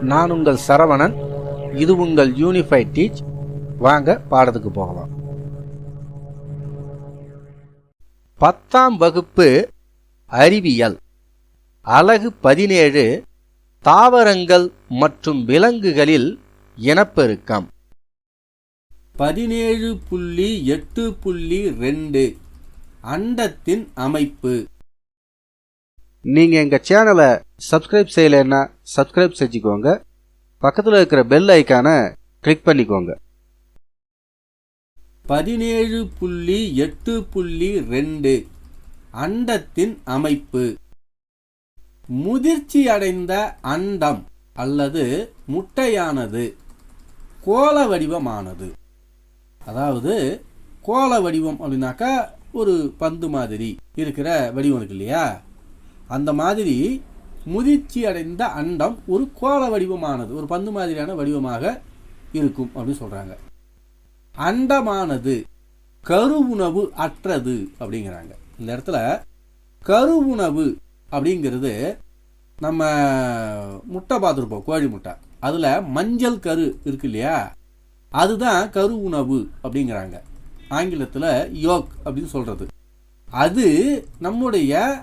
நான் உங்கள் சரவணன். இது உங்கள் யூனிஃபைட் டீச் வாங்க பாடத்துக்கு போகலாம். பத்தாம் வகுப்பு அறிவியல். அலகு பதினேழு தாவரங்கள் மற்றும் விலங்குகளில் இனப்பெருக்கம். பதினேழு புள்ளி எட்டு புள்ளி ரெண்டு அண்டத்தின் அமைப்பு. நீங்கள் எங்கள் சேனலை சப்ஸ்கிரைப் செய்யலைன்னா சப்ஸ்கிரைப் செஞ்சுக்கோங்க. பக்கத்தில் இருக்கிற பெல் ஐக்கானை கிளிக் பண்ணிக்கோங்க. பதினேழு புள்ளி எட்டு புள்ளி ரெண்டு. அண்டத்தின் அமைப்பு. முதிர்ச்சி அடைந்த அண்டம் அல்லது முட்டையானது கோள வடிவமானது. அதாவது கோள வடிவம் அப்படின்னாக்கா ஒரு பந்து மாதிரி இருக்கிற வடிவம் இருக்கு இல்லையா? அந்த மாதிரி முதிர்ச்சி அடைந்த அண்டம் ஒரு கோள வடிவமானது ஒரு பந்து மாதிரியான வடிவமாக இருக்கும் அப்படின்னு சொல்கிறாங்க அண்டமானது கருவுணவு அற்றது அப்படிங்கிறாங்க. இந்த இடத்துல கருவுணவு அப்படிங்கிறது நம்ம முட்டை பார்த்துருப்போம் கோழி முட்டை. அதில் மஞ்சள் கரு இருக்கு இல்லையா? அதுதான் கரு உணவு அப்படிங்கிறாங்க. ஆங்கிலத்தில் யோக் அப்படின்னு சொல்கிறது அது நம்முடைய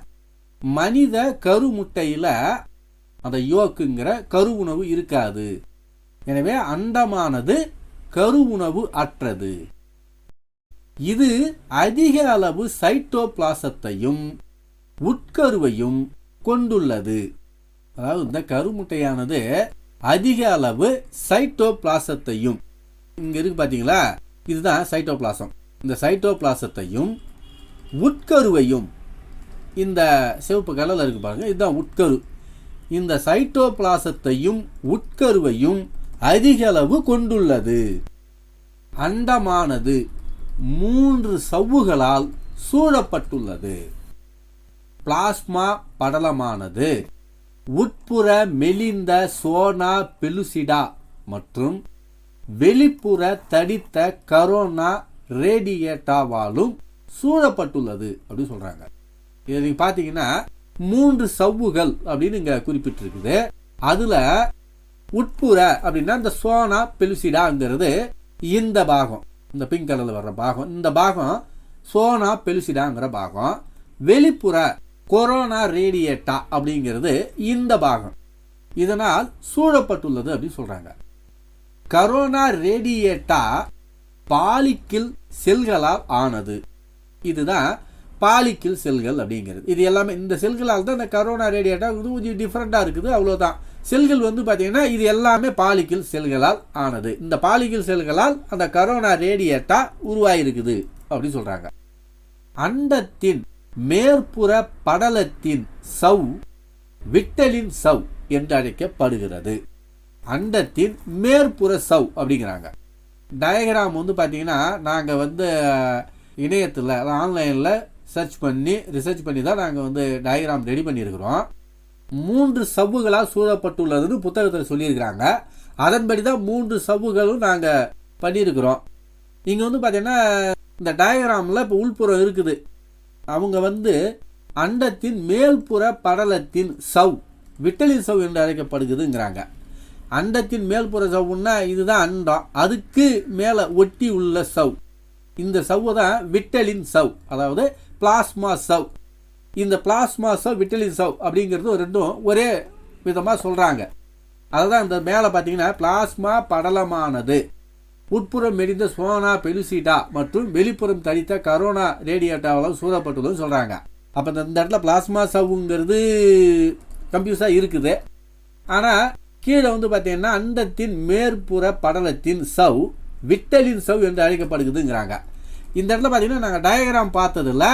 மனித கரு முட்டையில் அந்த யோக்குங்கிற கரு உணவு இருக்காது. எனவே அண்டமானது கரு உணவு அற்றது. இது அதிக அளவு சைட்டோபிளாசத்தையும் உட்கருவையும் கொண்டுள்ளது. அதாவது இந்த கருமுட்டையானது அதிக அளவு சைட்டோபிளாசத்தையும் இங்க இருக்கு பாத்தீங்களா? இதுதான் சைட்டோபிளாசம். இந்த சைட்டோபிளாசத்தையும் உட்கருவையும் இந்த சிவப்பு கலரில் இருக்கு பாருங்க இதுதான் உட்கரு. இந்த சைட்டோபிளாசத்தையும் உட்கருவையும் அதிகளவு கொண்டுள்ளது. அண்டமானது மூன்று சவ்வுகளால் சூழப்பட்டுள்ளது. பிளாஸ்மா படலமானது உட்புற மெலிந்த சோனா பெலுசிடா மற்றும் வெளிப்புற தடித்த கரோனா ரேடியேட்டாவாலும் சூழப்பட்டுள்ளது அப்படின்னு சொல்றாங்க. இதை நீங்கள் பார்த்தீங்கன்னா மூன்று சவ்வுகள் அப்படின்னு இங்கே குறிப்பிட்டிருக்குது. அதில் உட்புற அப்படின்னா இந்த சோனா பெலுசிடாங்கிறது இந்த பாகம் இந்த பிங்க் கலரில் வர்ற பாகம். இந்த பாகம் சோனா பெலுசிடாங்கிற பாகம். வெளிப்புற கொரோனா ரேடியேட்டா அப்படிங்கிறது இந்த பாகம். இதனால் சூழப்பட்டுள்ளது அப்படின்னு சொல்கிறாங்க கரோனா ரேடியேட்டா பாலிக்கில் செல்களால் ஆனது. இதுதான் பாலிக்கில் செல்கள் அப்படிங்கிறது. இது எல்லாமே இந்த செல்களால் தான் இந்த கரோனா ரேடியேட்டா இது கொஞ்சம் டிஃப்ரெண்ட்டாக இருக்குது அவ்வளோதான் செல்கள் வந்து பார்த்திங்கன்னா இது எல்லாமே பாலிக்கில் செல்களால் ஆனது. இந்த பாலிக்கில் செல்களால் அந்த கரோனா ரேடியேட்டா உருவாயிருக்குது அப்படின்னு சொல்கிறாங்க அண்டத்தின் மேற்புற படலத்தின் சவ் விட்டலின் சவ் என்று அழைக்கப்படுகிறது. அண்டத்தின் மேற்புற சவ் அப்படிங்கிறாங்க. டயக்ராம் வந்து பார்த்தீங்கன்னா நாங்கள் வந்து இணையத்தில் ஆன்லைனில் சர்ச் பண்ணி ரிசர்ச் பண்ணி தான் நாங்கள் வந்து டயக்ராம் ரெடி பண்ணியிருக்கிறோம். மூன்று சவ்வுகளாக சூழப்பட்டுள்ளதுன்னு புத்தகத்தில் சொல்லியிருக்கிறாங்க. அதன்படி தான் மூன்று சவ்வுகளும் நாங்கள் பண்ணியிருக்கிறோம். இங்கே வந்து பார்த்தீங்கன்னா இந்த டயக்ராமில் இப்போ உள்புறம் இருக்குது. அவங்க வந்து அண்டத்தின் மேல்புற படலத்தின் சவ் விட்டலின் சவ் என்று அழைக்கப்படுகிறதுங்கிறாங்க. அண்டத்தின் மேல்புற சவ்வுன்னா இதுதான் அண்டம். அதுக்கு மேலே ஒட்டி உள்ள சவ். இந்த சவ்வு தான் விட்டலின் சவ். அதாவது பிளாஸ்மா சவ். இந்த பிளாஸ்மா சவ் விட்டலின் சவ் அப்படிங்கிறது ரெண்டும் ஒரே விதமாக சொல்கிறாங்க அதுதான் இந்த மேலே பார்த்தீங்கன்னா பிளாஸ்மா படலமானது. உட்புறம் மெடிந்த சோனா பெலுசிடா மற்றும் வெளிப்புறம் தடித்த கரோனா ரேடியேட்டாவால் சூழப்பட்டுள்ளதுன்னு சொல்கிறாங்க அப்போ இந்த இடத்துல பிளாஸ்மா சவ்வுங்கிறது கம்ப்யூஸாக இருக்குது. ஆனால் கீழே வந்து பார்த்தீங்கன்னா அண்டத்தின் மேற்புற படலத்தின் சவ் விட்டலின் சவ் என்று அழைக்கப்படுகுதுங்கிறாங்க இந்த இடத்துல பார்த்தீங்கன்னா நாங்கள் டயக்ராம் பார்த்ததில்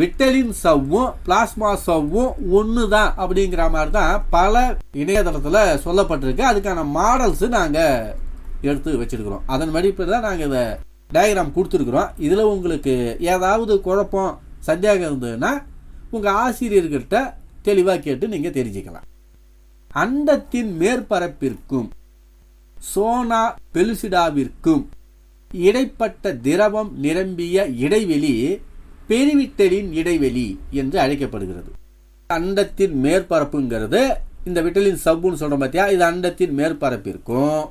விட்டலின் சவ்வும் பிளாஸ்மா சவ்வும் ஒன்று தான் அப்படிங்கிற மாதிரி தான் பல இணையதளத்தில் சொல்லப்பட்டிருக்கு. அதுக்கான மாடல்ஸு நாங்கள் எடுத்து வச்சிருக்கிறோம். அதன் படிப்பு தான் நாங்கள் இதை டயக்ராம் கொடுத்துருக்குறோம். இதில் உங்களுக்கு ஏதாவது குழப்பம் சந்தேகம் இருந்ததுன்னா உங்கள் ஆசிரியர்கிட்ட தெளிவாக கேட்டு நீங்கள் தெரிஞ்சுக்கலாம். அண்டத்தின் மேற்பரப்பிற்கும் சோனா பெலுசிடாவிற்கும் இடைப்பட்ட திரவம் நிரம்பிய இடைவெளி பெருவிட்டலின் இடைவெளி என்று அழைக்கப்படுகிறது. அண்டத்தின் மேற்பரப்புங்கிறது. இந்த விட்டலின் சவ்வுன்னு சொல்கிறோம் பார்த்தியா இது அண்டத்தின் மேற்பரப்பிற்கும்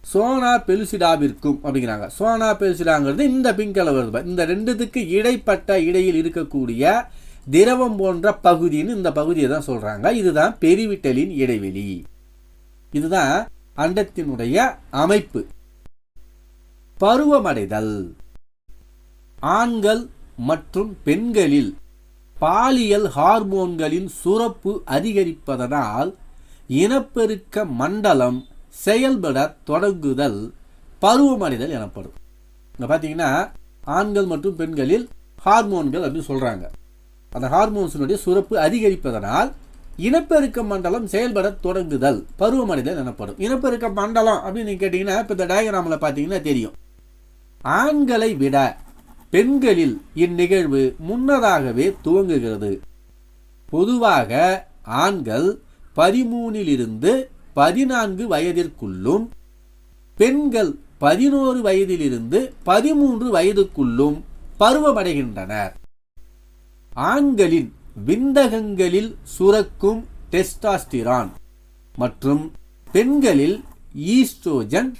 சோனா பெலுசிடாவிற்கும் அப்படிங்கிறாங்க. சோனா பெலுசிடாங்கிறது இந்த பிங்க் கலர் வருது இந்த ரெண்டுத்துக்கு இடைப்பட்ட இடையில் இருக்கக்கூடிய திரவம் போன்ற பகுதின்னு இந்த பகுதியை தான் சொல்கிறாங்க இதுதான் பெருவிட்டலின் இடைவெளி. இதுதான் அண்டத்தினுடைய அமைப்பு. பருவமடைதல். ஆண்கள் மற்றும் பெண்களில் பாலியல் ஹார்மோன்களின் சுரப்பு அதிகரிப்பதனால் இனப்பெருக்க மண்டலம் செயல்பட தொடங்குதல் பருவமடைதல் எனப்படும். இங்கே பார்த்தீங்கன்னா ஆண்கள் மற்றும் பெண்களில் ஹார்மோன்கள் அப்படின்னு சொல்கிறாங்க அந்த ஹார்மோன்ஸினுடைய சுரப்பு அதிகரிப்பதனால் இனப்பெருக்க மண்டலம் செயல்பட தொடங்குதல் பருவமடைதல் எனப்படும். இனப்பெருக்க மண்டலம் அப்படின்னு நீங்க இப்போ இந்த டயக்ராமில் பார்த்தீங்கன்னா தெரியும். ஆண்களை விட பெண்களில் இந்நிகழ்வு முன்னதாகவே துவங்குகிறது. பொதுவாக ஆண்கள் பதிமூனிலிருந்து பதினான்கு வயதிற்குள்ளும் பெண்கள் பதினோரு வயதிலிருந்து பதிமூன்று வயதுக்குள்ளும் பருவமடைகின்றனர். ஆண்களின் விந்தகங்களில் சுரக்கும் டெஸ்டாஸ்டிரான் மற்றும் பெண்களில் ஈஸ்ட்ரோஜன்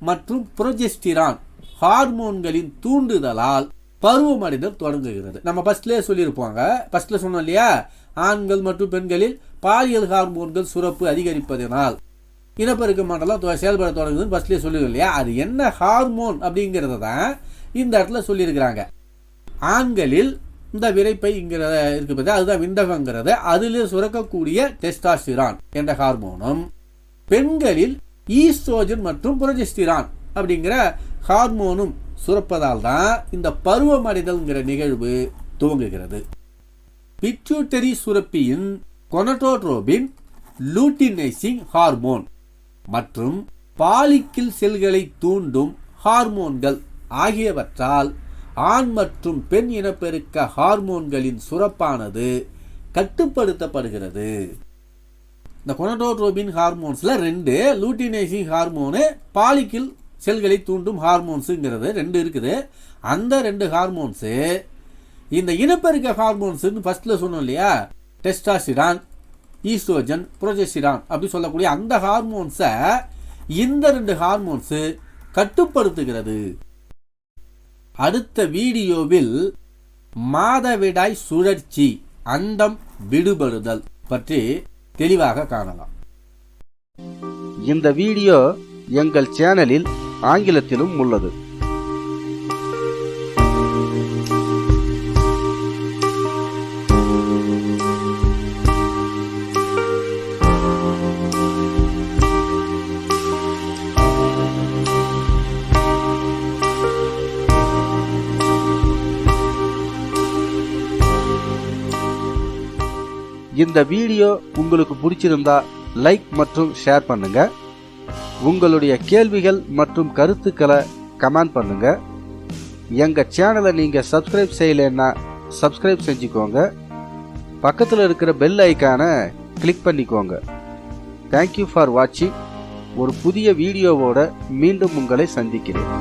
மற்றும் புரொஜெஸ்டிரான் ஹார்மோன்களின் தூண்டுதலால் பருவமடைதல் தொடங்குகிறது. நம்ம ஃபர்ஸ்ட்லேயே சொல்லியிருப்பாங்க. ஃபர்ஸ்ட்ல சொன்னோம் இல்லையா? ஆண்கள் மற்றும் பெண்களில் பாலியல் ஹார்மோன்கள் சுரப்பு அதிகரிப்பதனால் இனப்பெருக்க மண்டலம் தொ- செயல்பட தொடங்குதுன்னு ஃபர்ஸ்ட்லேயே சொல்லியிருக்கோம் இல்லையா? அது என்ன ஹார்மோன் அப்படிங்கிறத தான் இந்த இடத்துல சொல்லியிருக்கிறாங்க. ஆண்களில் இந்த விரைப்பைங்கிற இருக்கு பார்த்தா அதுதான் விந்தகங்கிறது அதில் சுரக்கக்கூடிய டெஸ்டாஸ்டிரான் என்ற ஹார்மோனும் பெண்களில் ஈஸ்ட்ரோஜன் மற்றும் புரஜெஸ்டிரான் அப்படிங்கிற ஹார்மோனும் சுரப்பதால் தான் இந்த பருவமடைதல்ங்கிற நிகழ்வு துவங்குகிறது. பிட்யூட்டரி சுரப்பியின் கொனட்டோட்ரோபின் லூட்டினைசிங் ஹார்மோன் மற்றும் பாலிக்கில் செல்களை தூண்டும் ஹார்மோன்கள் ஆகியவற்றால் ஆண் மற்றும் பெண் இனப்பெருக்க ஹார்மோன்களின் சுரப்பானது கட்டுப்படுத்தப்படுகிறது. இந்த கொனடோட்ரோபின் ஹார்மோன்ஸில் ரெண்டு லூட்டினைசிங் ஹார்மோனு பாலிக்கில் செல்களை தூண்டும் ஹார்மோன்ஸுங்கிறது ரெண்டு இருக்குது. அந்த ரெண்டு ஹார்மோன்ஸு இந்த இனப்பெருக்க ஹார்மோன்ஸுன்னு ஃபஸ்ட்டில் சொன்னோம் இல்லையா? டெஸ்டாசிரான் ஈஸ்ட்ரோஜன் புரோஜெஸ்டிரான் அப்படி சொல்லக்கூடிய அந்த ஹார்மோன்ஸை இந்த ரெண்டு ஹார்மோன்ஸு கட்டுப்படுத்துகிறது. அடுத்த வீடியோவில் மாதவிடாய் சுழற்சி அண்டம் விடுபடுதல் பற்றி தெளிவாக காணலாம். இந்த வீடியோ எங்கள் சேனலில் ஆங்கிலத்திலும் உள்ளது. இந்த வீடியோ உங்களுக்கு பிடிச்சிருந்தா லைக் மற்றும் ஷேர் பண்ணுங்கள் உங்களுடைய கேள்விகள் மற்றும் கருத்துக்களை கமெண்ட் பண்ணுங்க. எங்கள் சேனலை நீங்கள் சப்ஸ்கிரைப் செய்யலைன்னா சப்ஸ்கிரைப் செஞ்சுக்கோங்க. பக்கத்தில் இருக்கிற பெல் ஐக்கானை கிளிக் பண்ணிக்கோங்க. தேங்க்யூ ஃபார் வாட்சிங் ஒரு புதிய வீடியோவோட மீண்டும் உங்களை சந்திக்கிறேன்.